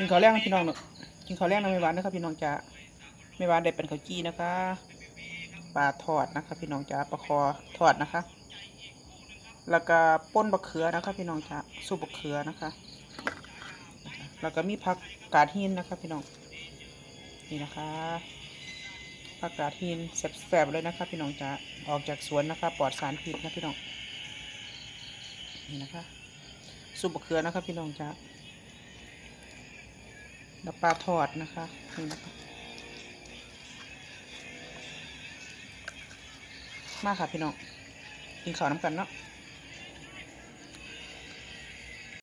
กินข้าวแรกนะพี่น้องเนอะกินข้าวแรกนะไม่หวานนะครับพี่น้องจ๋าไม่หวานได้เป็นข้าวจี้นะคะปลาทอดนะคะพี่น้องจ๋าปลาคอทอดนะคะ แล้วก็ป่นบะเขือนะคะพี่น้องจ๋าซุปบะเขือนะคะ แล้วก็มีผักกาดหินนะคะพี่น้องนี่นะคะผักกาดหินแซ่บๆเลยนะคะพี่น้องจ๋าออกจากสวนนะคะ ปลอดสารพิษนะพี่น้องนี่นะคะซุปบะเขือนะคะพี่น้องจ๋า แล้วปลาทอดนะคะนี่นะคะมาค่ะพี่น้องกินข้าวน้ำกันเนาะ